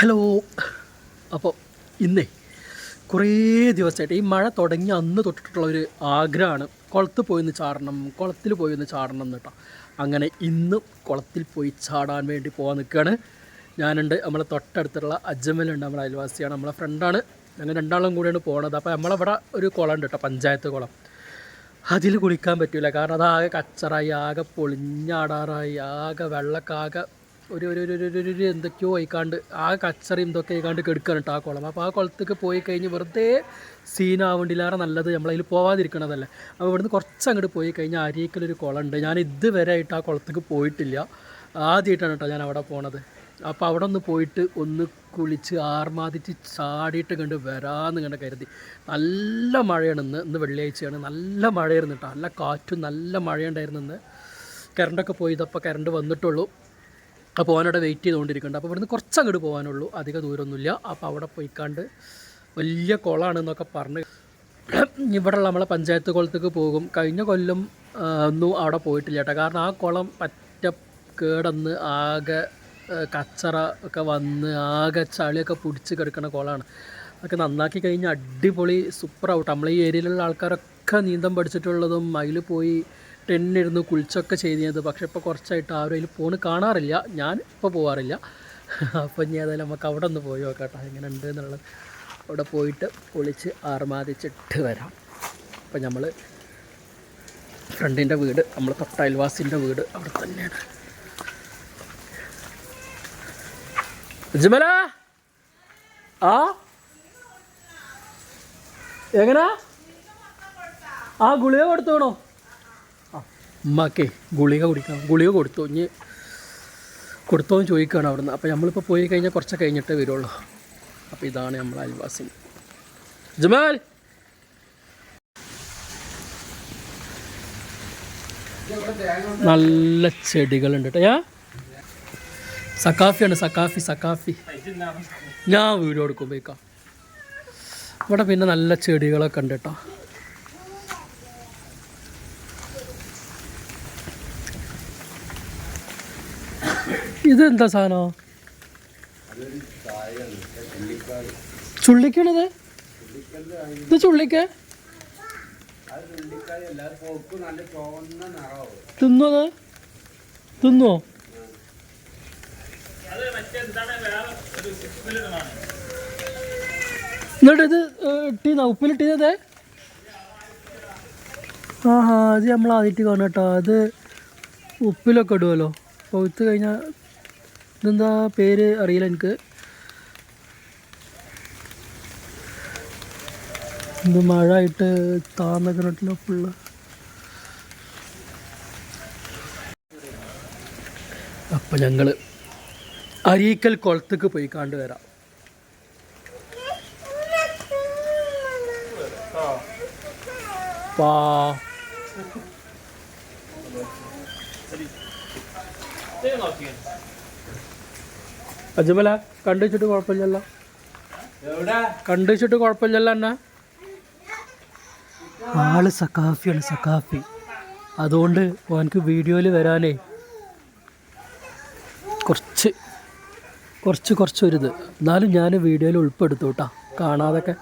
Hello. അപ്പോൾ ഇന്നേ കുറേ ദിവസമായിട്ട് ഈ മഴ തുടങ്ങി അന്ന് തൊട്ടിട്ടുള്ള ഒരു ആഗ്രഹമാണ്. കുളത്ത് പോയിന്ന് ചാടണം കുളത്തിൽ പോയിന്ന് ചാടണം എന്ന് അങ്ങനെ ഇന്ന് കുളത്തിൽ പോയി ചാടാൻ വേണ്ടി പോകാൻ നിൽക്കുകയാണ്. ഞാനുണ്ട് നമ്മളെ തൊട്ടടുത്തുള്ള അജ്മലുണ്ട് നമ്മളെ അയൽവാസിയാണ് നമ്മളെ ഫ്രണ്ടാണ്. ഞങ്ങൾ രണ്ടാളും കൂടിയാണ് പോണത്. അപ്പോൾ നമ്മളവിടെ ഒരു കുളം ഉണ്ട് കേട്ടോ പഞ്ചായത്ത് കുളം. അതിൽ കുളിക്കാൻ പറ്റില്ല കാരണം ആകെ കച്ചറായി ആകെ പൊളിഞ്ഞാടാറായി ആകെ വെള്ളക്കാകെ ഒരു ഒരു ഒരു ഒരു- ഒരു എന്തൊക്കെയോ ആയിക്കാണ്ട് ആ കച്ചറയും ഇതൊക്കെ ആയിക്കാണ്ട് കെടുക്കാണ് ആ കുളം. അപ്പോൾ ആ കുളത്തേക്ക് പോയി കഴിഞ്ഞ് വെറുതെ സീനാവേണ്ടില്ലാറെ നല്ലത് നമ്മളതിൽ പോവാതിരിക്കണതല്ലേ. അപ്പോൾ ഇവിടുന്ന് കുറച്ച് അങ്ങോട്ട് പോയി കഴിഞ്ഞാൽ കുളം കുളമുണ്ട്. ഞാൻ ഇതുവരെ ആയിട്ട് ആ കുളത്തേക്ക് പോയിട്ടില്ല. ആദ്യമായിട്ടാണ് കേട്ടോ ഞാൻ അവിടെ പോണത്. അപ്പോൾ അവിടെ ഒന്ന് പോയിട്ട് ഒന്ന് കുളിച്ച് ആർമാദിച്ച് ചാടിയിട്ട് കണ്ട് വരാമെന്ന് കണ്ട് കരുതി. നല്ല മഴയാണ് ഇന്ന് ഇന്ന് വെള്ളിയാഴ്ചയാണ്. നല്ല മഴയായിരുന്നു കേട്ടോ നല്ല കാറ്റും നല്ല മഴയുണ്ടായിരുന്നു ഇന്ന്. കറണ്ടൊക്കെ പോയി ഇതപ്പോൾ കറണ്ട് വന്നിട്ടുള്ളൂ. അപ്പോൾ അവനവിടെ വെയിറ്റ് ചെയ്തുകൊണ്ടിരിക്കുന്നുണ്ട്. അപ്പോൾ ഇവിടുന്ന് കുറച്ച് അങ്ങോട്ട് പോകാനുള്ളൂ. അധിക ദൂരമൊന്നുമില്ല. അപ്പോൾ അവിടെ പോയിക്കാണ്ട് വലിയ കുളമാണെന്നൊക്കെ പറഞ്ഞ് ഇവിടെയുള്ള നമ്മളെ പഞ്ചായത്ത് കുളത്തേക്ക് പോകും. കഴിഞ്ഞ കൊല്ലം ഒന്നും അവിടെ പോയിട്ടില്ല കേട്ടോ. കാരണം ആ കുളം പറ്റ കേടന്ന് ആകെ കച്ചറ ഒക്കെ വന്ന് ആകെ ചളിയൊക്കെ പിടിച്ച് കിടക്കുന്ന കുളമാണ് അതൊക്കെ നന്നാക്കി കഴിഞ്ഞാൽ അടിപൊളി സൂപ്പർ ഔട്ട് നമ്മളെ ഈ ഏരിയയിലുള്ള ആൾക്കാരൊക്കെ നീന്തം പഠിച്ചിട്ടുള്ളതും അതിൽ പോയി ടെന്നിരുന്ന് കുളിച്ചൊക്കെ ചെയ്തത് പക്ഷെ ഇപ്പോൾ കുറച്ചായിട്ട് ആരും അതിൽ പോണ് കാണാറില്ല. ഞാൻ ഇപ്പോൾ പോകാറില്ല അപ്പോൾ ഇനി ഏതായാലും നമുക്ക് അവിടെ ഒന്ന് പോയി നോക്കാം എങ്ങനെ ഉണ്ട് എന്നുള്ളത്. അവിടെ പോയിട്ട് പൊളിച്ച് ആർമാദിച്ചിട്ട് വരാം. അപ്പം നമ്മൾ ഫ്രണ്ടിന്റെ വീട് നമ്മൾ തൊട്ടയൽവാസിന്റെ വീട് അവിടെ തന്നെയാണ്. ജുമല ആ? എങ്ങനാ? ആ ഗുളിക കൊടുത്തോണോ ഉമ്മാക്കേ ഗുളിക കുടിക്കണം. ഗുളിക കൊടുത്തു. ഇനി കൊടുത്തോന്ന് ചോദിക്കുകയാണ് അവിടുന്ന്. അപ്പോൾ നമ്മളിപ്പോൾ പോയി കഴിഞ്ഞാൽ കുറച്ച് കഴിഞ്ഞിട്ടേ വരുള്ളൂ. അപ്പോൾ ഇതാണ് നമ്മളെ അയൽവാസി. ജമാൽ! നല്ല ചെടികളുണ്ട് കേട്ടോ ഏ സക്കാഫിയാണ് സക്കാഫി സക്കാഫി ഞാൻ വീഡിയോ കൊടുക്കുമ്പോഴേക്കാം ഇവിടെ പിന്നെ നല്ല ചെടികളൊക്കെ ഉണ്ട് കേട്ടോ ഇതെന്താ സാധനം? ചുള്ളിക്കണത്? ഇത് ചുള്ളിക്ക? തിന്നത് തിന്നോ? എന്നിട്ട് ഇത് ഇട്ടീന്ന? ഉപ്പിലിട്ടീനത് ആഹാ അത് നമ്മൾ ആദ്യമായിട്ട് കാണും കേട്ടോ. അത് ഉപ്പിലൊക്കെ ഇടുമല്ലോ പൗത്ത് കഴിഞ്ഞാൽ ഇതെന്താ പേര് അറിയില്ല എനിക്ക്. ഇത് മഴ ആയിട്ട് താന്നക്കിട്ടില്ല ഫുള്ള് അപ്പം ഞങ്ങൾ അരീക്കൽ കുളത്തേക്ക് പോയി കണ്ടു വരാം. പാ അജ്മല കണ്ടു വെച്ചിട്ട് കുഴപ്പമില്ലല്ലോ. കണ്ടു വെച്ചിട്ട് കുഴപ്പമില്ലല്ലോ അണ്ണ. ആൾ സക്കാഫിയാണ് സക്കാഫി അതുകൊണ്ട് ഓനക്ക് വീഡിയോയിൽ വരാനേ കുറച്ച് കുറച്ച് കുറച്ചൊരിത് എന്നാലും ഞാൻ വീഡിയോയിൽ ഉൾപ്പെടുത്തു കേട്ടോ കാണാതൊക്കെ.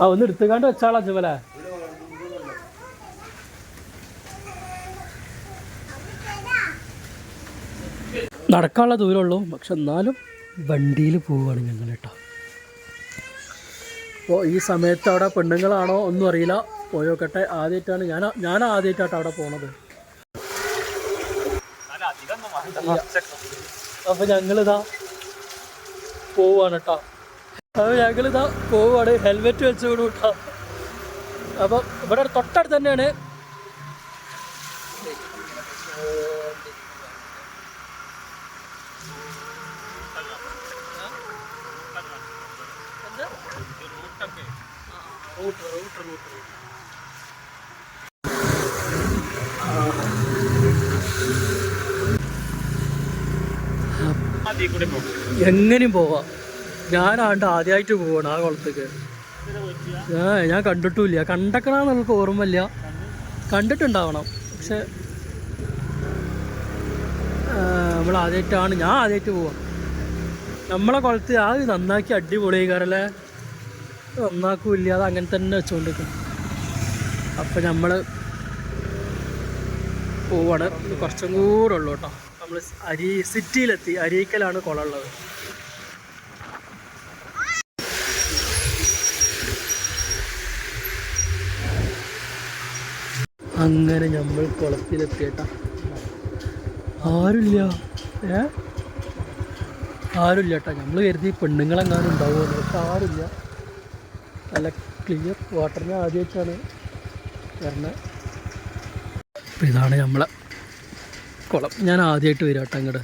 ആ ഒന്ന് എടുത്തുകാണ്ട് വെച്ചാളാ അജ്മല. നടക്കാനുള്ള ദൂരമുള്ളൂ. പക്ഷെ എന്നാലും വണ്ടിയിൽ പോവുകയാണ് ഞങ്ങൾ കേട്ടോ. അപ്പോൾ ഈ സമയത്ത് അവിടെ പെണ്ണുങ്ങളാണോ ഒന്നും അറിയില്ല. പോയോക്കട്ടെ ആദ്യമായിട്ടാണ് ഞാൻ ഞാൻ ആദ്യമായിട്ടാണ് അവിടെ പോണത്. അപ്പൊ ഞങ്ങളിതാ പോവാണ് കേട്ടോ. അപ്പൊ ഞങ്ങളിതാ പോവാണ്. ഹെൽമെറ്റ് വെച്ചുകൊണ്ട് കേട്ടോ. അപ്പോൾ ഇവിടെ തൊട്ടടുത്ത് തന്നെയാണ്. എങ്ങനെയും പോവാം. ഞാനാണ്ട് ആദ്യമായിട്ട് പോവാണ് ആ കുളത്തേക്ക്. ആ ഞാൻ കണ്ടിട്ടുമില്ല. കണ്ടക്കണമെന്ന് നമുക്ക് ഓർമ്മയില്ല. കണ്ടിട്ടുണ്ടാവണം. പക്ഷെ നമ്മൾ ആദ്യമായിട്ടാണ് ഞാൻ ആദ്യമായിട്ട് പോവാ. നമ്മളെ കുളത്ത് ആ നന്നാക്കി അടിപൊളിയായി. കാരല്ലേ നന്നാക്കൂല്ല അത് അങ്ങനെ തന്നെ വെച്ചുകൊണ്ടിരിക്കും അപ്പം നമ്മൾ പോവാണ്. കുറച്ചും കൂടെ ഉള്ളു കേട്ടോ. നമ്മൾ അരി സിറ്റിയിലെത്തി. അരീക്കലാണ് കുളമുള്ളത് അങ്ങനെ നമ്മൾ കുളത്തിലെത്തിയേട്ട ആരുമില്ല ഏ? ആരുമില്ല കേട്ടോ. നമ്മൾ കരുതി പെണ്ണുങ്ങളെങ്ങാനും ഉണ്ടാവുമല്ലോ പക്ഷെ ആരുമില്ല നല്ല ക്ലിയർ വാട്ടറിന് ആദ്യമായിട്ടാണ് വരണത് അപ്പം ഇതാണ് നമ്മളെ കുളം. ഞാൻ ആദ്യമായിട്ട് വരാം കേട്ടോ അങ്ങോട്ട്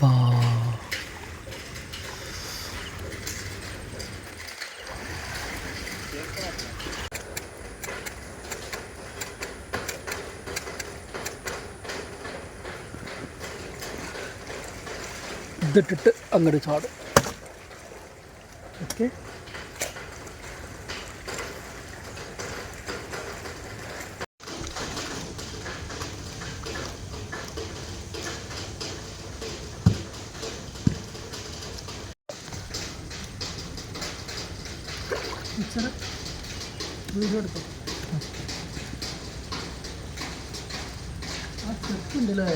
വാ. ഇതിട്ടിട്ട് അങ്ങോട്ട് ചാടും ഓക്കെ വീഡിയോ എടുത്തു. ആ സ്റ്റെപ്പ് ഉണ്ടല്ലേ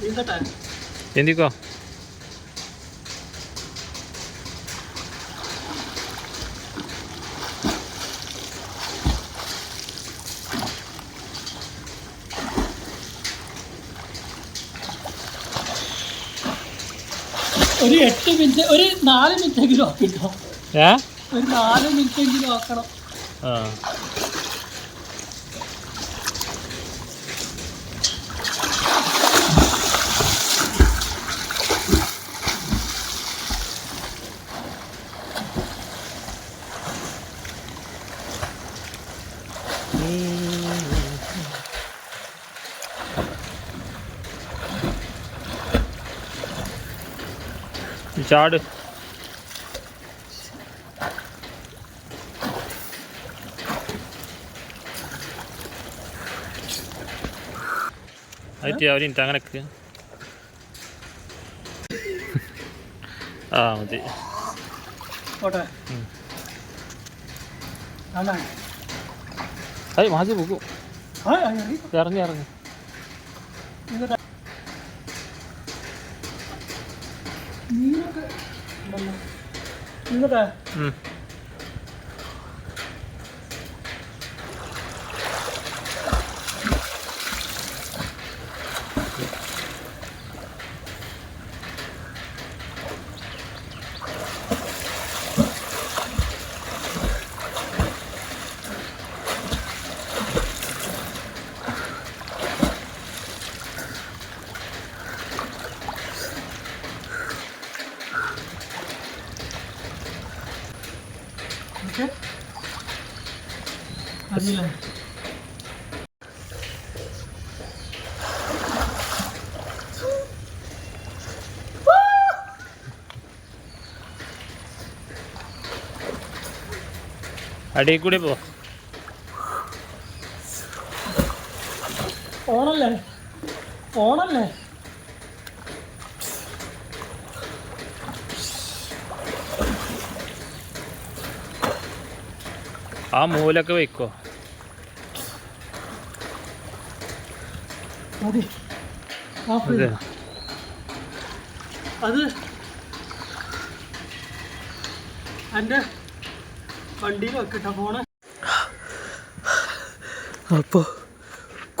നീന്തട്ടെ എന്തിക്കോ? ഒരു എട്ട് മിനിറ്റ് ഒരു നാല് മിനിറ്റ് എങ്കിലും ആക്കിട്ടോ. ഏ? ഒരു നാല് മിനിറ്റ് എങ്കിലും ആക്കണം. ആ. ചാട്. ആയിട്ട് അവർ ഇട്ട് അങ്ങനെ ആ മതി? അയ്യ മാതി പോകും ഇറങ്ങി. ഇറങ്ങി ഇറങ്ങി നീന്തട്ടെ. അറിയില്ലേ? അടിയിൽ കൂടി പോ. ഓണല്ലേ? ഓണല്ലേ? ആ മൂലൊക്കെ വെക്കോ. മതി അതെ. അത് എന്റെ വണ്ടിയിൽ വെക്കട്ടെ ഫോണ് അപ്പോൾ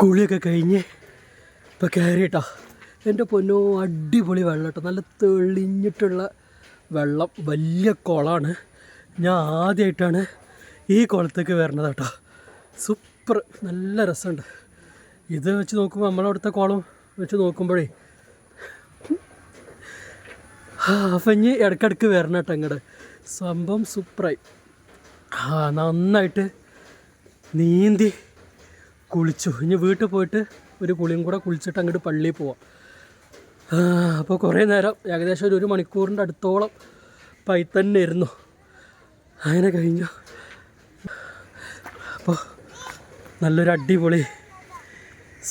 കുളിയൊക്കെ കഴിഞ്ഞ് ഇപ്പോൾ കയറിയിട്ടാ. എന്റെ പൊന്നോ അടിപൊളി വെള്ളം കേട്ടോ നല്ല തെളിഞ്ഞിട്ടുള്ള വെള്ളം. വലിയ കുളമാണ് ഞാൻ ആദ്യമായിട്ടാണ് ഈ കുളത്തേക്ക് വരണത് കേട്ടോ സൂപ്പർ. നല്ല രസമുണ്ട്. ഇത് വെച്ച് നോക്കുമ്പോൾ നമ്മളവിടുത്തെ കോളം വെച്ച് നോക്കുമ്പോഴേ. അപ്പം ഇനി ഇടയ്ക്കിടയ്ക്ക് വരണം കേട്ടോ ഇങ്ങോട്ട് സംഭവം സൂപ്പറായി. ആ നന്നായിട്ട് നീന്തി കുളിച്ചു. ഇനി വീട്ടിൽ പോയിട്ട് ഒരു കുളിയും കൂടെ കുളിച്ചിട്ട് അങ്ങോട്ട് പള്ളിയിൽ പോവാം. അപ്പോൾ കുറേ നേരം ഏകദേശം ഒരു ഒരു മണിക്കൂറിന്റെ അടുത്തോളം പൈത്തന്നെ ഇരുന്നു. അങ്ങനെ കഴിഞ്ഞു. അപ്പോൾ നല്ലൊരു അടിപൊളി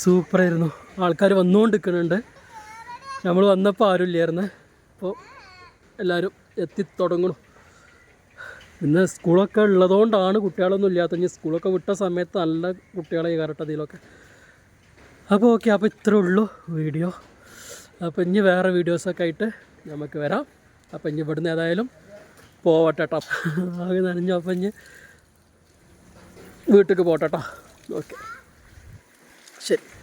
സൂപ്പറായിരുന്നു ആൾക്കാർ വന്നുകൊണ്ടിരിക്കുന്നുണ്ട്. നമ്മൾ വന്നപ്പോൾ ആരും ഇല്ലായിരുന്നു. അപ്പോൾ എല്ലാവരും എത്തിത്തുടങ്ങണം പിന്നെ സ്കൂളൊക്കെ ഉള്ളതുകൊണ്ടാണ് കുട്ടികളൊന്നും ഇല്ലാത്ത ഇനി സ്കൂളൊക്കെ വിട്ട സമയത്ത് നല്ല കുട്ടികളെ കയറട്ടെ അതിലൊക്കെ. അപ്പോൾ ഓക്കെ അപ്പോൾ ഇത്രേ ഉള്ളൂ വീഡിയോ. അപ്പോൾ ഇനി വേറെ വീഡിയോസൊക്കെ ആയിട്ട് നമുക്ക് വരാം. അപ്പോൾ ഇനി ഇവിടുന്ന് ഏതായാലും പോവട്ടെ കേട്ടോ. ആകെ നനഞ്ഞു. അപ്പം ഇനി വീട്ടിലേക്ക് പോട്ടെ കേട്ടോ. ഓക്കെ. watch.